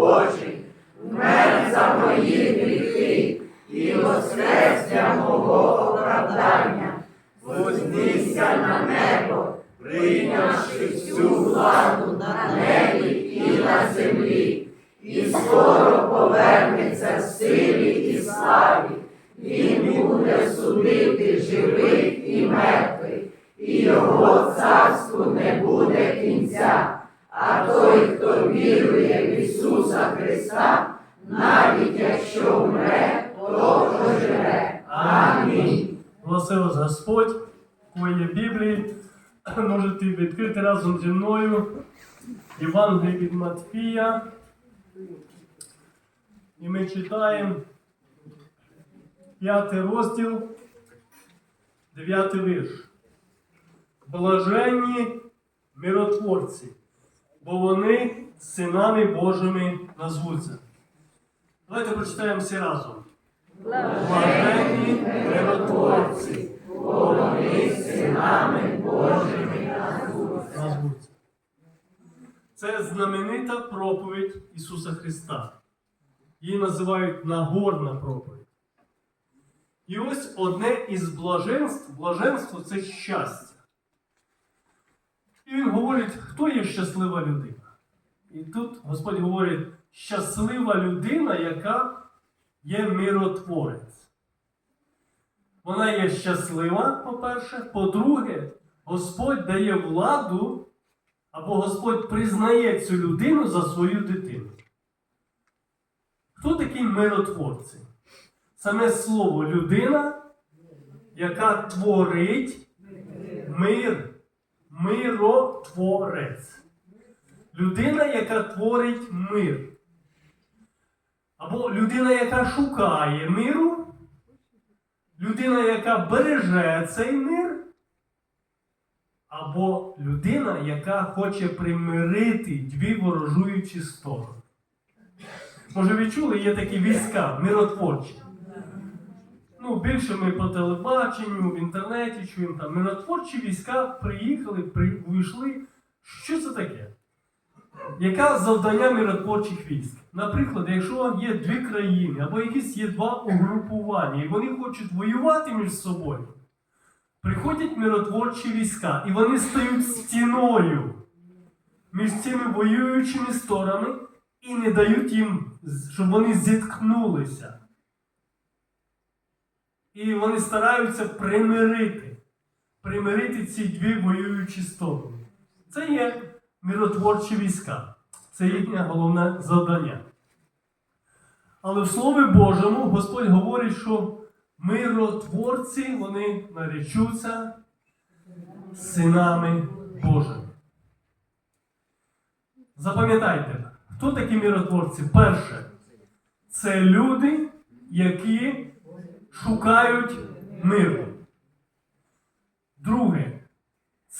Божий, вмер за мої гріхи і воскрес для мого оправдання, вознісся на небо, прийнявши всю владу на небі і на землі, і скоро повернеться в силі і славі. Він буде судити живих і мертвих, і його царству не буде кінця. А той, хто вірує Ісуса Христа, навіть якщо вмре, то проживе. Амінь. Благослови вас Господь, кого є Біблії, можете відкрити разом зі мною Євангеліє від Матфія. І ми читаємо п'ятий розділ, дев'ятий вірш. Блаженні миротворці, бо вони синами Божими назвуться. Давайте прочитаємо всі разом. Блаженні миротворці, Бо вони синами Божими назвуться. Це знаменита проповідь Ісуса Христа. Її називають Нагорна проповідь. І ось одне із блаженств, блаженство це щастя. І він говорить, хто є щаслива людина. І тут Господь говорить, щаслива людина, яка є миротворець. Вона є щаслива, по-перше. По-друге, Господь дає владу, або Господь признає цю людину за свою дитину. Хто такі миротворці? Саме слово людина, яка творить мир, миротворець. Людина, яка творить мир. Або людина, яка шукає миру, людина, яка береже цей мир, або людина, яка хоче примирити дві ворожуючі сторони. Може, ви чули, є такі війська миротворчі. Ну, більше ми по телебаченню, в інтернеті чуємо там миротворчі війська приїхали, при, увійшли. Що це таке? Яке завдання миротворчих військ? Наприклад, якщо є дві країни або якісь є два угрупування, і вони хочуть воювати між собою, приходять миротворчі війська, і вони стають стіною між цими воюючими сторонами і не дають їм, щоб вони зіткнулися. І вони стараються примирити, примирити ці дві воюючі сторони. Це є миротворчі війська. Це їхнє головне завдання. Але в Слові Божому Господь говорить, що миротворці вони наречуться синами Божими. Запам'ятайте, хто такі миротворці? Перше, це люди, які шукають миру. Друге,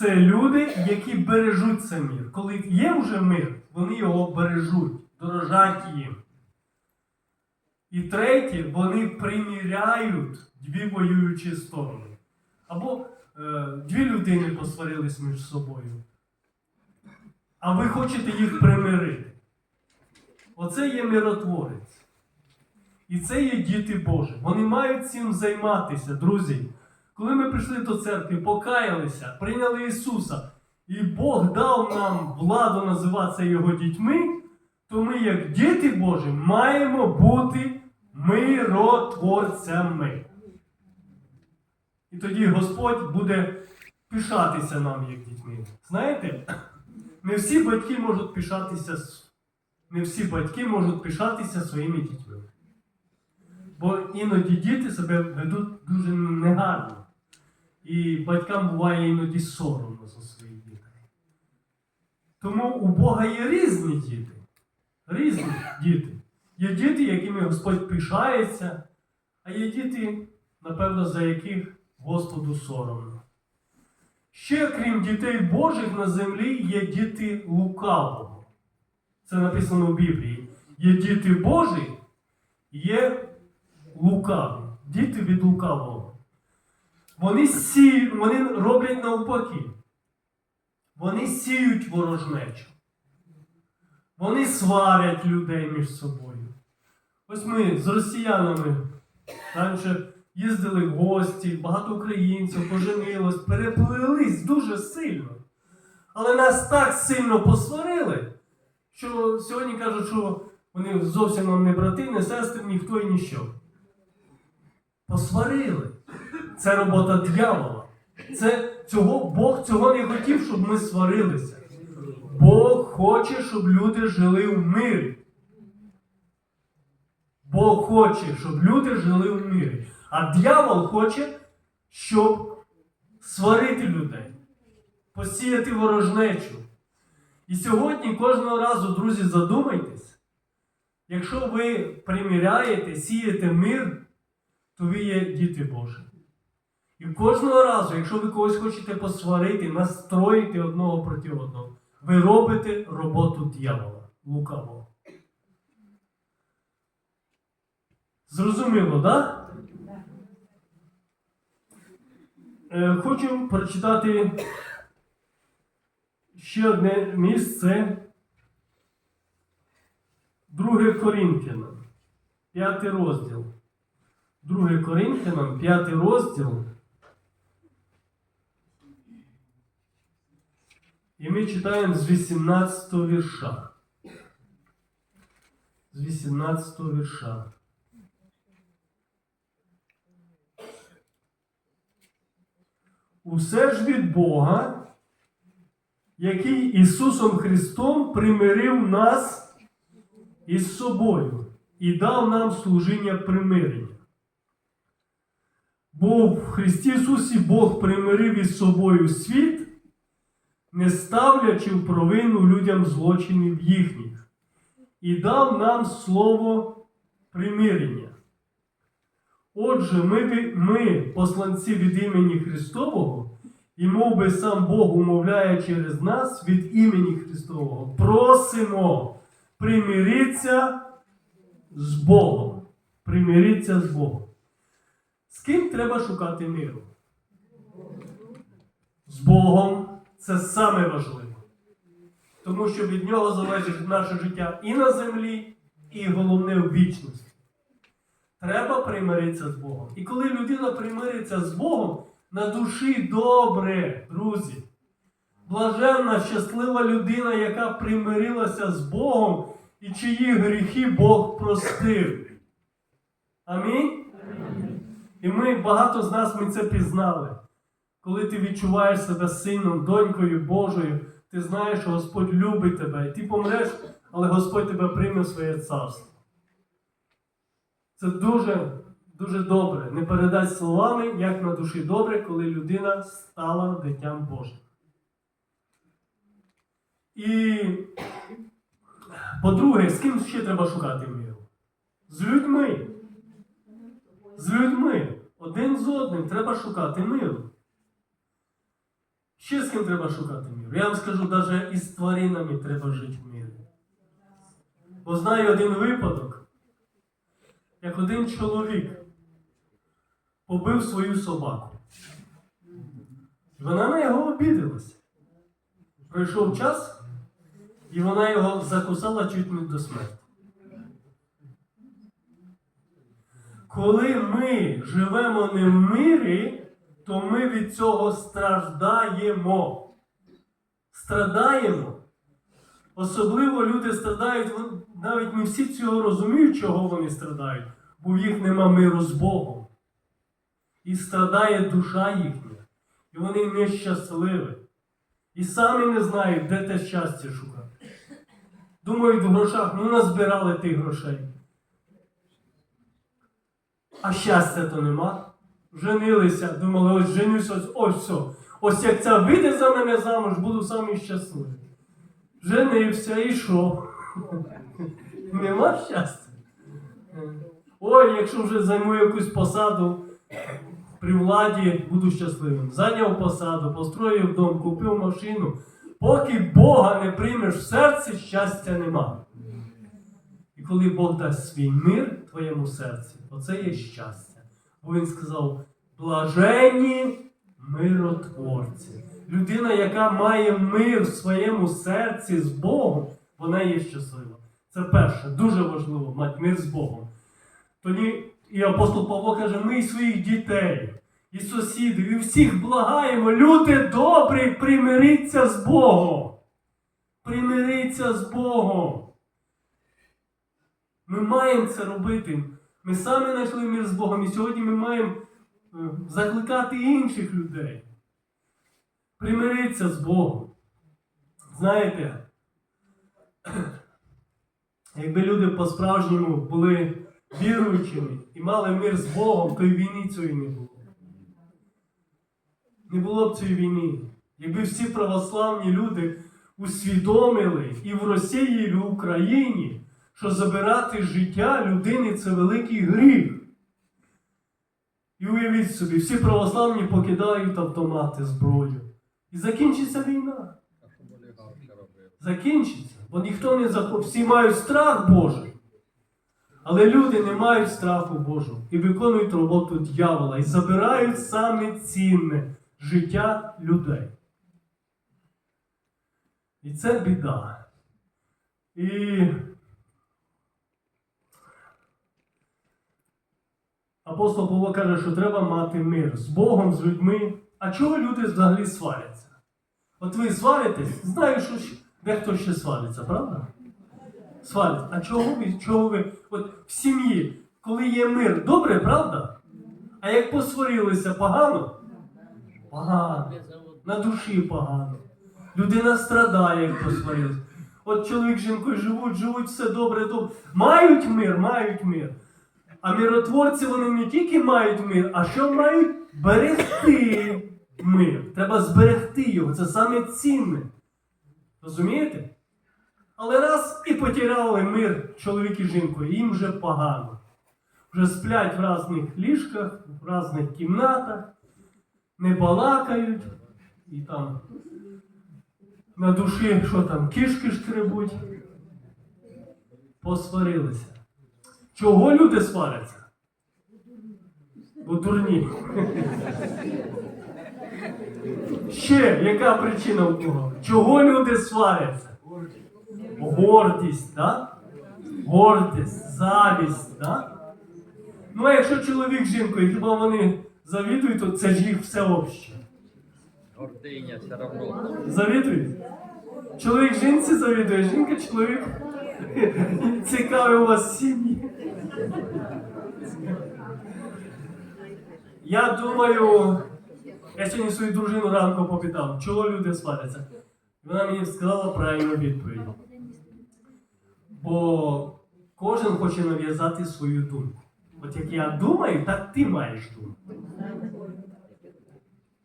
це люди, які бережуть цей мир. Коли є вже мир, вони його бережуть, дорожать їм. І третє, вони приміряють дві воюючі сторони. Або е, дві людини посварились між собою. А ви хочете їх примирити. Оце є миротворець. І це є діти Божі. Вони мають цим займатися, друзі. Коли ми прийшли до церкви, покаялися, прийняли Ісуса, і Бог дав нам владу називатися Його дітьми, то ми, як діти Божі, маємо бути миротворцями. І тоді Господь буде пишатися нам, як дітьми. Знаєте, не всі батьки можуть пишатися, не всі батьки можуть пишатися своїми дітьми. Бо іноді діти себе ведуть дуже негарно. І батькам буває іноді соромно за своїх дітей. Тому у Бога є різні діти. Різні діти. Є діти, якими Господь пишається, а є діти, напевно, за яких Господу соромно. Ще, крім дітей Божих на землі, є діти лукавого. Це написано в Біблії. Є діти Божі, є лукаві. Діти від лукавого. Вони сіють, вони роблять навпаки. Вони сіють ворожнечу. Вони сварять людей між собою. Ось ми з росіянами раніше їздили в гості, багато українців поженилось, переплились дуже сильно. Але нас так сильно посварили, що сьогодні кажуть, що вони зовсім нам не брати, не сестри, ніхто і ніщо. Посварили. Це робота дьявола. Це цього, Бог цього не хотів, щоб ми сварилися. Бог хоче, щоб люди жили в мирі. Бог хоче, щоб люди жили в мирі. А дьявол хоче, щоб сварити людей, посіяти ворожнечу. І сьогодні кожного разу, друзі, задумайтесь, якщо ви приміряєте, сієте мир, то ви є діти Божі. І кожного разу, якщо ви когось хочете посварити, настроїти одного проти одного, ви робите роботу дьявола, лукавого. Зрозуміло, так? Е, хочу прочитати ще одне місце. 2 Коринфянам, 5 розділ. 2 Коринфянам, 5 розділ. І ми читаємо з 18 вірша. З 18 вірша. Усе ж від Бога, який Ісусом Христом примирив нас із собою і дав нам служіння примирення. Бо в Христі Ісусі Бог примирив із собою світ, не ставлячи в провину людям злочинів їхніх, і дав нам слово примирення. Отже, ми, ми, посланці від імені Христового, і мов би сам Бог умовляє через нас від імені Христового, просимо примиритися з Богом. Примиритися з Богом. З ким треба шукати миру? З Богом це саме важливо. Тому що від нього залежить наше життя і на землі, і головне в вічності. Треба примиритися з Богом. І коли людина примириться з Богом, на душі добре, друзі. Блаженна, щаслива людина, яка примирилася з Богом і чиї гріхи Бог простив. Амінь? І ми багато з нас ми це пізнали. Коли ти відчуваєш себе сином, донькою Божою, ти знаєш, що Господь любить тебе, і ти помреш, але Господь тебе прийме в своє царство. Це дуже, дуже добре. Не передасть словами, як на душі добре, коли людина стала дитям Божим. І, по-друге, з ким ще треба шукати миру? З людьми. З людьми. Один з одним треба шукати миру. Ще з ким треба шукати миру? Я вам скажу, навіть із тваринами треба жити в мирі. Бо знаю один випадок, як один чоловік побив свою собаку. Вона на його обідалася. Пройшов час, і вона його закусала чуть не до смерті. Коли ми живемо не в мирі, то ми від цього страждаємо. Страдаємо. Особливо люди страдають, навіть не всі цього розуміють, чого вони страдають, бо в їх нема миру з Богом. І страдає душа їхня. І вони нещасливі. І самі не знають, де те щастя шукати. Думають в грошах, ну назбирали тих грошей. А щастя то нема. Женилися, думали, ось женюся, ось, ось все. Ось як ця вийде за мене замуж, буду самий щасливий. Женився і що? Нема щастя. Ой, якщо вже займу якусь посаду при владі, буду щасливим. Зайняв посаду, построїв дом, купив машину. Поки Бога не приймеш в серці, щастя нема. І коли Бог дасть свій мир твоєму серці, оце є щастя. Бо він сказав: блаженні миротворці. Людина, яка має мир в своєму серці з Богом, вона є щаслива. Це перше, дуже важливо мати мир з Богом. Тоді і апостол Павло каже, ми і своїх дітей, і сусідів, і всіх благаємо, люди добрі, примиріться з Богом. Примиріться з Богом. Ми маємо це робити. Ми самі знайшли мир з Богом, і сьогодні ми маємо е, закликати інших людей. Примиритися з Богом. Знаєте, якби люди по-справжньому були віруючими і мали мир з Богом, то й війни цієї не було. Не було б цієї війни. Якби всі православні люди усвідомили і в Росії, і в Україні, що забирати життя людини це великий гріх. І уявіть собі, всі православні покидають автомати, зброю. І закінчиться війна. Закінчиться. Бо ніхто не захоче. Всі мають страх Божий. Але люди не мають страху Божого і виконують роботу дьявола і забирають саме цінне життя людей. І це біда. І апостол Павло каже, що треба мати мир з Богом, з людьми. А чого люди взагалі сваряться? От ви сваритесь, знаю, що дехто ще свариться, правда? Свариться. А чого ви, чого ви? От в сім'ї, коли є мир, добре, правда? А як посварилися погано? Погано. На душі погано. Людина страдає, як посварилася. От чоловік з жінкою живуть, живуть, все добре, добре. Мають мир, мають мир. А миротворці вони не тільки мають мир, а що мають берегти мир. Треба зберегти його. Це саме цінне. Розумієте? Але раз і потеряли мир чоловік і жінкою, їм вже погано. Вже сплять в різних ліжках, в різних кімнатах, не балакають, і там на душі, що там, кішки шкребуть. Посварилися. Чого люди сваряться? Бо дурні. Ще яка причина у кого? Чого люди сваряться? Гордість, так? Гордість, завість, так? Ну, а якщо чоловік з жінкою, хіба вони завідують, то це ж їх все обще. Гордыня все равно. Завідують? Чоловік жінці завідує, жінка чоловік. Цікаві у вас сім'ї. Я думаю, я сьогодні свою дружину ранку попитав, чого люди сваряться. Вона мені сказала правильну відповідь. Бо кожен хоче нав'язати свою думку. От як я думаю, так ти маєш думати.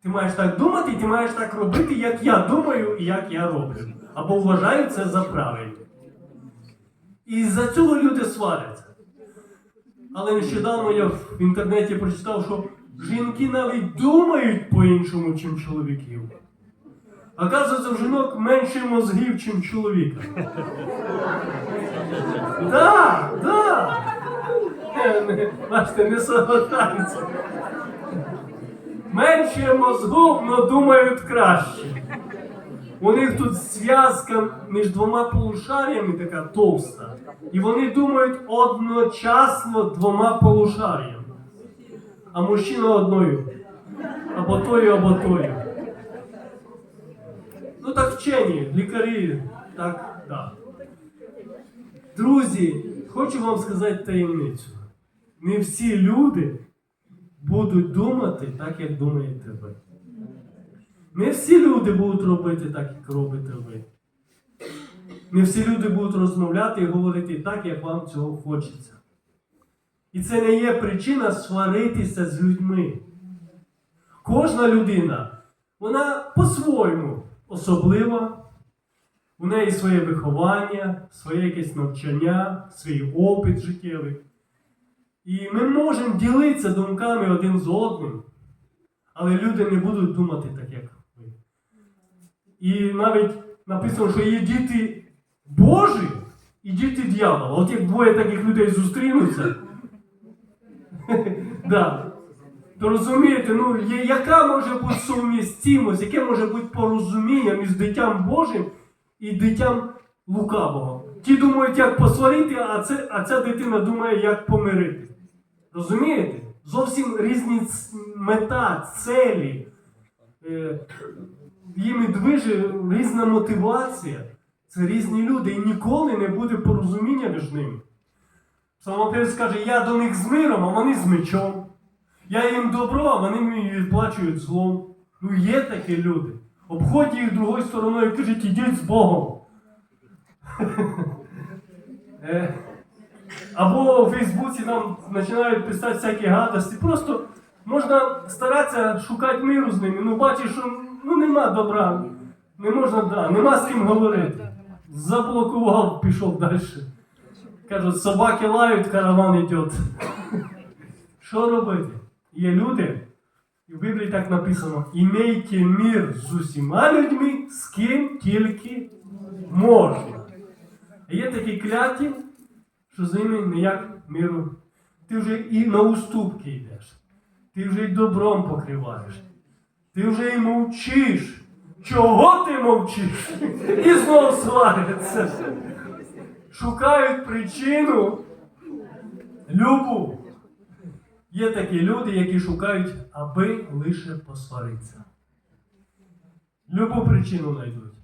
Ти маєш так думати, і ти маєш так робити, як я думаю і як я роблю. Або вважаю це за правильне. І за цього люди сваряться. Але нещодавно я в інтернеті прочитав, що жінки навіть думають по-іншому, ніж чоловіків. Оказується, в жінок менше мозгів, ніж чоловіка. Так, так. Бачите, не соглашаються. Менше мозгов, но думають краще. У них тут зв'язка між двома полушарями така товста. І вони думають одночасно двома полушарями. А мужчина одною. Або тою, або тою. Ну так вчені, лікарі, так, так. Друзі, хочу вам сказати таємницю. Не всі люди будуть думати так, як думаєте ви. Не всі люди будуть робити так, як робите ви. Не всі люди будуть розмовляти і говорити так, як вам цього хочеться. І це не є причина сваритися з людьми. Кожна людина, вона по-своєму особлива. У неї своє виховання, своє якесь навчання, свій опит життєвий. І ми можемо ділитися думками один з одним, але люди не будуть думати так, як. І навіть написано, що є діти Божі і діти дьявола. От як двоє таких людей зустрінуться, да, то розумієте, ну, яка може бути сумістимость, яке може бути порозуміння між дитям Божим і дитям лукавого. Ті думають, як посварити, а, це, а ця дитина думає, як помирити. Розумієте? Зовсім різні мета, целі. Їм движе різна мотивація. Це різні люди, і ніколи не буде порозуміння між ними. Псалмопевець каже, я до них з миром, а вони з мечом. Я їм добро, а вони мені відплачують злом. Ну є такі люди. Обходь їх другою стороною і кажуть, ідіть з Богом. Е, Або у Фейсбуці там починають писати всякі гадості. Просто можна старатися шукати миру з ними. Ну бачиш, що ну, нема добра, не можна, да, нема з ким говорити. Заблокував, пішов далі. Кажуть, собаки лають, караван йде. Що робити? Є люди, і в Біблії так написано: імейте мир з усіма людьми, з ким тільки можна. А Є такі кляті, що з ними ніяк миру. Ти вже і на уступки йдеш, ти вже й добром покриваєш, ти вже й мовчиш. Чого ти мовчиш? І знову сваряться. Шукають причину любу. Є такі люди, які шукають, аби лише посваритися. Любу причину знайдуть.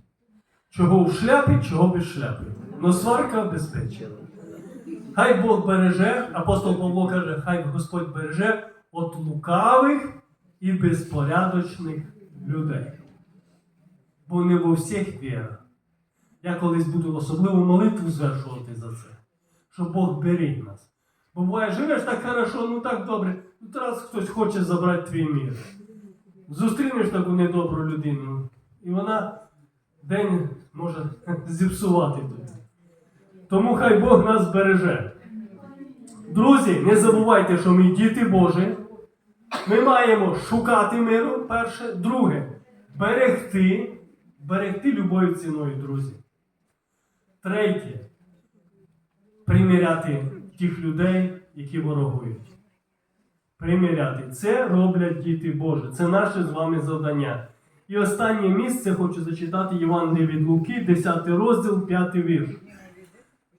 Чого в шляпі, чого без шляпи. Но сварка безпечна. Хай Бог береже, апостол Павло каже, хай Господь береже от лукавих і безпорядочних людей. Бо не во всіх віра. Я колись буду особливу молитву звершувати за це, щоб Бог беріг нас. Бо буває, живеш так хорошо, ну так добре, ну зараз хтось хоче забрати твій мір. Зустрінеш таку недобру людину, і вона день може зіпсувати тобі. Тому хай Бог нас береже. Друзі, не забувайте, що ми діти Божі. Ми маємо шукати миру, перше. Друге, берегти, берегти любою ціною, друзі. Третє, приміряти тих людей, які ворогують. Приміряти. Це роблять діти Божі. Це наше з вами завдання. І останнє місце хочу зачитати Євангеліє від Луки, 10 розділ, 5 вірш.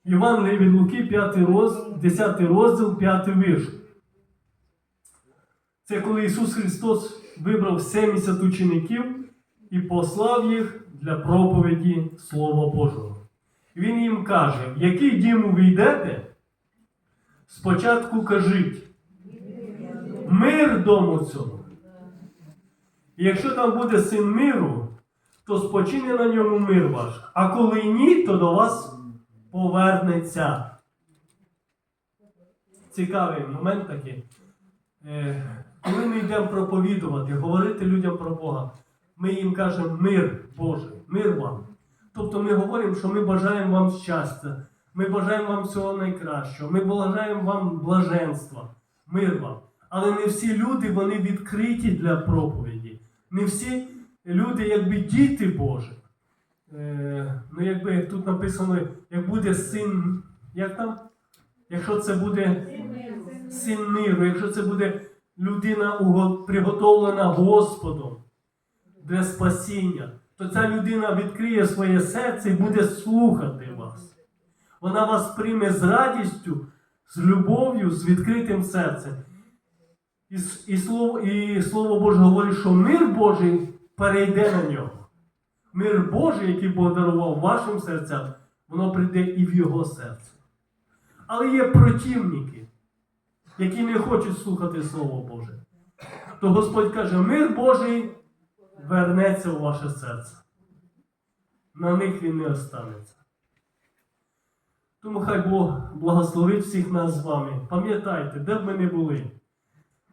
Євангеліє від Луки, 5 розділ, 10 розділ, 5 вірш. Це коли Ісус Христос вибрав 70 учеників і послав їх для проповіді Слова Божого. Він їм каже, в який дім ви йдете, спочатку кажіть, мир дому цьому. Якщо там буде син миру, то спочине на ньому мир ваш. А коли ні, то до вас повернеться. Цікавий момент такий. Коли ми йдемо проповідувати, говорити людям про Бога, ми їм кажемо мир Божий, мир вам. Тобто ми говоримо, що ми бажаємо вам щастя, ми бажаємо вам всього найкращого, ми бажаємо вам блаженства, мир вам. Але не всі люди вони відкриті для проповіді. Не всі люди, якби діти Божі. Е, ну, якби тут написано, як буде син, як там? Якщо це буде син миру, якщо це буде людина приготовлена Господом для спасіння, то ця людина відкриє своє серце і буде слухати вас. Вона вас прийме з радістю, з любов'ю, з відкритим серцем. І, і, слово, і Слово Боже говорить, що мир Божий перейде на нього. Мир Божий, який Бог дарував вашим серцям, воно прийде і в його серце. Але є противники, які не хочуть слухати Слово Боже. То Господь каже, мир Божий вернеться у ваше серце. На них він не останеться. Тому хай Бог благословить всіх нас з вами. Пам'ятайте, де б ми не були.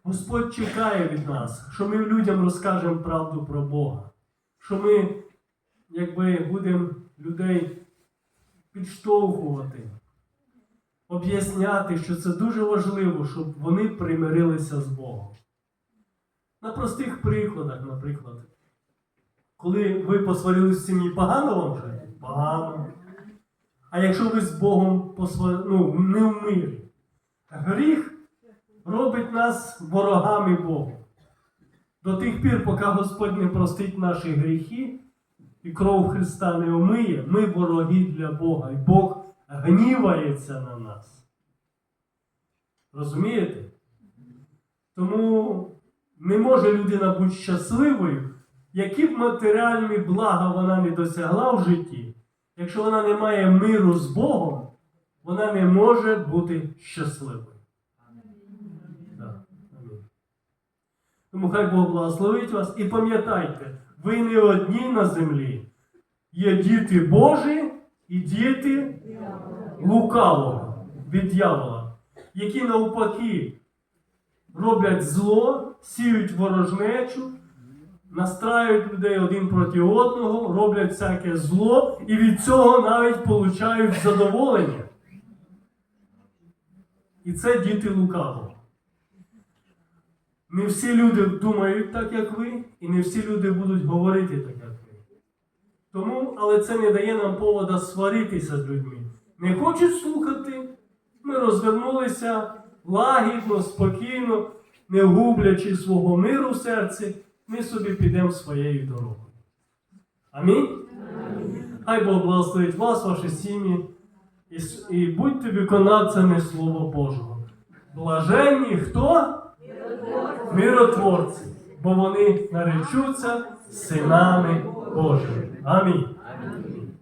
Господь чекає від нас, що ми людям розкажемо правду про Бога. Що ми, якби, будемо людей підштовхувати, об'ясняти, що це дуже важливо, щоб вони примирилися з Богом. На простих прикладах, наприклад, коли ви посварилися в сім'ї, погано вам жити? Погано. А якщо ви з Богом посвар... ну, не в мирі, гріх робить нас ворогами Богу. До тих пір, поки Господь не простить наші гріхи, і кров Христа не омиє, ми вороги для Бога, і Бог гнівається на нас. Розумієте? Тому не може людина бути щасливою, які б матеріальні блага вона не досягла в житті, якщо вона не має миру з Богом, вона не може бути щасливою. Да. Тому хай Бог благословить вас і пам'ятайте, ви не одні на землі. Є діти Божі і діти лукавого від дьявола, які навпаки роблять зло, сіють ворожнечу, настраюють людей один проти одного, роблять всяке зло і від цього навіть получають задоволення. І це діти лукавого. Не всі люди думають так, як ви, і не всі люди будуть говорити так, як ви. Тому, але це не дає нам повода сваритися з людьми. Не хочуть слухати, ми розвернулися лагідно, спокійно, не гублячи свого миру в серці, ми собі підемо своєю дорогою. Амінь? Хай Бог благословить вас, ваші сім'ї, і, і будьте виконавцями Слова Божого. Блаженні хто? Миротворці, бо вони наречуться синами Божими. Амінь.